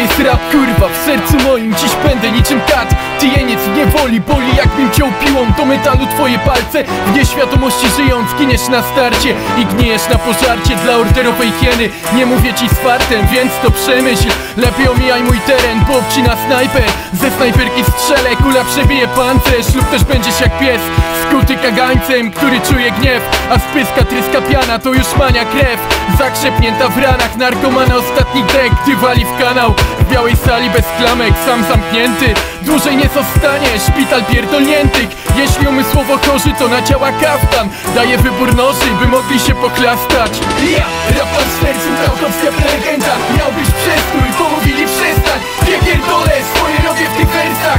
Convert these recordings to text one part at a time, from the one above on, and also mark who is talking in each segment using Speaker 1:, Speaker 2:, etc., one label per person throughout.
Speaker 1: jest rap kurwa W sercu moim dziś będę niczym kat wciął piłą do metalu twoje palce. W nieświadomości żyjąc giniesz na starcie I gniejesz na pożarcie dla orderowej hieny. Nie mówię ci z fartem, więc to przemyśl. Lepiej omijaj mój teren, bo obcina snajper. Ze snajperki strzelę, kula przebije pancerz. Lub też będziesz jak pies, skuty kagańcem Który czuje gniew, a z tryska piana To już mania krew, zakrzepnięta w ranach Narkomana ostatni dek, gdy wali w kanał W białej sali bez klamek, sam zamknięty Dłużej nie zostanie, szpital pierdolniętych. Jeśli umysłowo chorzy, to na ciała kaftan. Daje wybór noży, by mogli się pochlastać. Ja, raport z sercu, naukowska prelegenda Miałbyś przestój, pomówili przestań. Nie pierdolę, swoje robię w tych wersach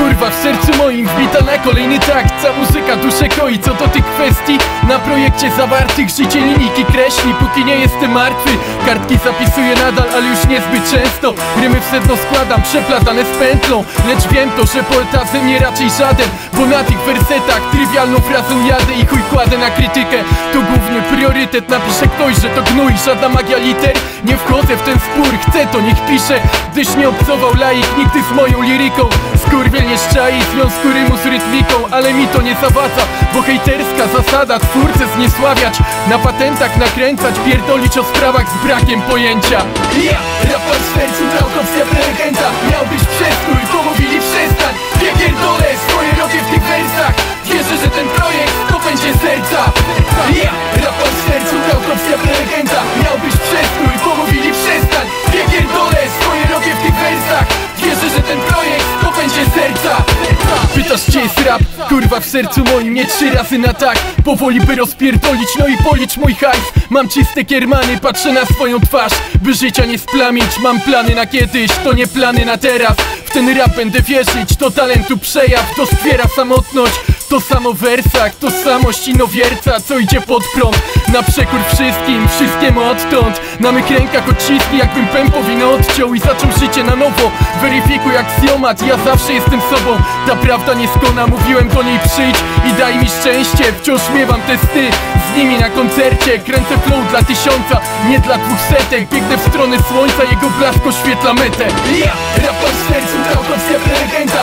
Speaker 1: Kurwa, w sercu moim wbita na kolejny takt Ta muzyka duszę koi, co do tych kwestii? Na projekcie zawartych życie linijki kreśli. Póki nie jestem martwy Kartki zapisuję nadal, ale już niezbyt często. Rymy w sedno składam, przeplatane z pętlą. Lecz wiem to, że poeta ze mnie raczej żaden. Bo na tych wersetach trywialną frazą jadę I chuj kładę na krytykę. To głównie priorytet, napisze ktoś, że to gnój Żadna magia liter, nie wchodzę w ten spór Chcę to niech pisze, gdyż nie obcował laik Nigdy z moją liryką. Skurwiel szczai związku rymu z rytmiką Ale mi to nie zawadza, bo hejterska zasada Twórcę zniesławiać, na patentach nakręcać Pierdolić o sprawach z brakiem pojęcia. Ja, raport w sercu, prelegenda Miałbyś przestój, pomówili przestań. Nie pierdolę, swoje robię w tych wersach Wierzę, że ten projekt to będzie serca. Ja, raport w sercu, naukowska prelegenda Miałbyś przestój, pomówili przestań. Nie pierdolę, swoje robię w tych wersach Wierzę, że ten projekt to będzie serca Pytasz gdzie jest rap? Kurwa w sercu moim nie trzy razy na tak. Powoli by rozpierdolić, no i policz mój hajs. Mam czyste kiermany, patrzę na swoją twarz. By życia nie splamić, mam plany na kiedyś To nie plany na teraz. W ten rap będę wierzyć, to talentu przejaw To skwiera samotność to samo w wersach, to samość inowierca, co idzie pod prąd. Na przekór wszystkim, wszystkiemu odtąd. Na mych rękach odciski, jakbym pępowinę odciął I zaczął życie na nowo. Weryfikuj aksjomat, ja zawsze jestem sobą. Ta prawda nie skona, mówiłem do niej przyjdź I daj mi szczęście, wciąż miewam te sny Z nimi na koncercie, kręcę flow dla tysiąca Nie dla dwóch setek, biegnę w stronę słońca Jego blask oświetla metę. Ja, raport sercu, naukowska prelegenda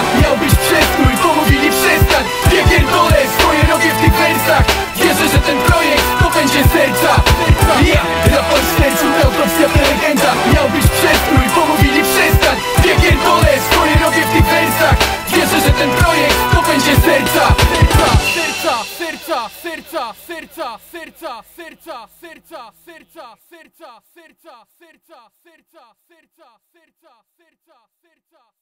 Speaker 1: serca, serca, serca, serca, serca, serca, serca, serca, serca, serca, serca, serca, serca, serca